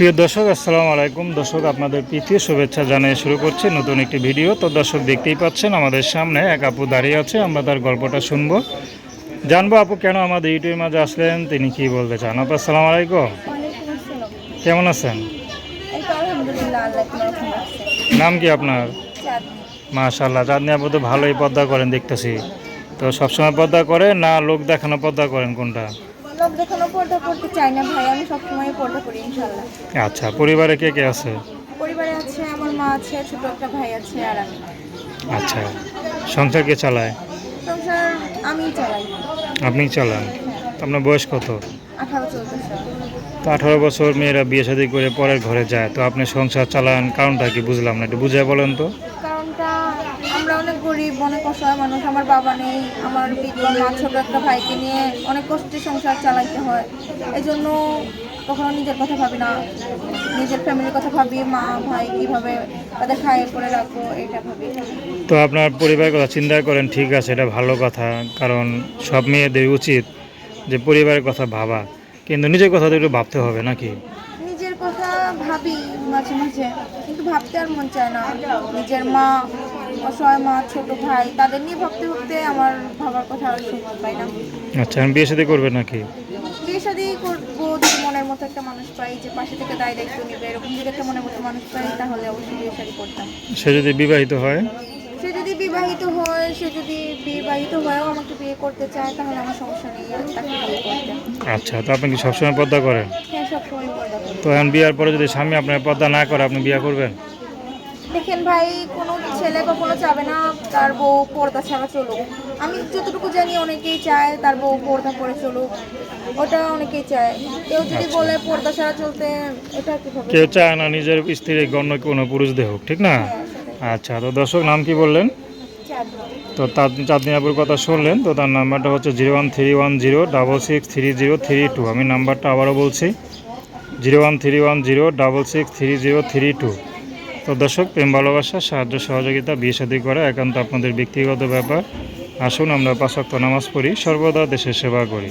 প্রিয় দর্শক আসসালামু আলাইকুম। দর্শক আপনাদের প্রীতীয় শুভেচ্ছা জানিয়ে শুরু করছি নতুন একটি ভিডিও। তো দর্শক দেখতেই পাচ্ছেন আমাদের সামনে এক আপু দাঁড়িয়ে আছে আমরা তার গল্পটা শুনব। জানব আপু কেন আমাদের ইউটিউবের মাঝে আসলেন তিনি কি বলতে চান? আপু আসসালামু আলাইকুম। কেমন আছেন? নাম কি আপনার? মাশাল্লাহ চাঁদনি আপু তো ভালোই পর্দা করেন দেখতেছি। তো সবসময় পর্দা করেন না লোক দেখানো পর্দা করেন কোনটা? দেখানো পর্দা করতে চাই না ভাই আমি সবসময় পর্দা করি ইনশাল্লাহ আচ্ছা পরিবারে কে কে আছে? পরিবারে আছে আমার মা আছে ছোট একটা ভাই আছে আর আমি। আচ্ছা সংসার কে চালায়? সংসার আমিই চালাই। আপনি চালান? আপনার বয়স কত? আঠারো চলতেছে তো আঠারো বছর মেয়েরা বিয়ে শাদী করে পরের ঘরে যায় তো আপনি সংসার চালান কারণটা কি বুঝলাম না একটু বুঝে বলেন তো। অনেক গরিব অনেক অসহায় মানুষ আমার বাবা নেই আমার বিধবা মা ছোট একটা ভাইকে নিয়ে অনেক কষ্টে সংসার চালাইতে হয়। এই জন্য কখনো নিজের কথা ভাবি না। নিজের ফ্যামিলির কথা ভাবি মা ভাই কীভাবে তাদের খাইয়ে করে রাখব এটা ভাবি। তো আপনার পরিবারের কথা চিন্তা করেন ঠিক আছে এটা ভালো কথা কারণ সব মেয়েদের উচিত যে পরিবারের কথা ভাবা। কিন্তু নিজের কথা তো একটু ভাবতে হবে নাকি? নিজের কথা ভাবি মাঝে মাঝে কিন্তু ভাবতে আর মন চায় না। নিজের মা অসহায় মা ছোট ভাই তাদের নিয়ে ভাবতে ভাবতে আমার ভাবার কথা আর সময় পাই না। আচ্ছা আমি বিয়ে শাদী করবেন নাকি? বিয়ে শাদি করব যদি মনের মতো একটা মানুষ পাই যে পাশে থেকে দায় দায়িত্ব নেবে এরকম যদি একটা মনের মতো মানুষ পাই তাহলে অবশ্যই বিয়ে শাদি করতাম। সে যদি বিবাহিত হয়? সে যদি বিবাহিত হয় সে যদি বিবাহিত হয়েও আমাকে বিয়ে করতে চায় তাহলে আমার সমস্যা নেই আমি তাকে বিয়ে করতে আচ্ছা তো আপনি কি সবসময় পর্দা করেন? হ্যাঁ সবসময় পর্দা করি। তো এখন বিয়ার পরে যদি স্বামী আপনার পর্দা না করে আপনি বিয়ে করবেন? দেখেন ভাই কোনো ছেলে কখনো চাবে না তার বউ পর্দা ছাড়া চলুক। আমি যতটুকু জানি অনেকেই চায় তার বউ পর্দা করে চলুক। ওটা অনেকেই চায়। কেউ যদি আচ্ছা। বলে পর্দা ছাড়া চলতে এটা কীভাবে কেউ চায় না নিজের স্ত্রীর গণ্য কোনো পুরুষ দেহ ঠিক না? হ্যাঁ, আচ্ছা তো দর্শক নাম কি বললেন? তো তার চাঁদনি আপুর কথা শুনলেন তো তার নাম্বারটা হচ্ছে zero one three one zero double six three zero three two. আমি নাম্বারটা আবারও বলছি zero one three one zero double six three zero three two. তো দর্শক, প্রেম, ভালোবাসা, সাহায্য, সহযোগিতা, বিয়ে সাদী করা একান্ত আপনাদের ব্যক্তিগত ব্যাপার। আসুন আমরা পাঁচক্ত নামাজ পড়ি, সর্বদা দেশের সেবা করি।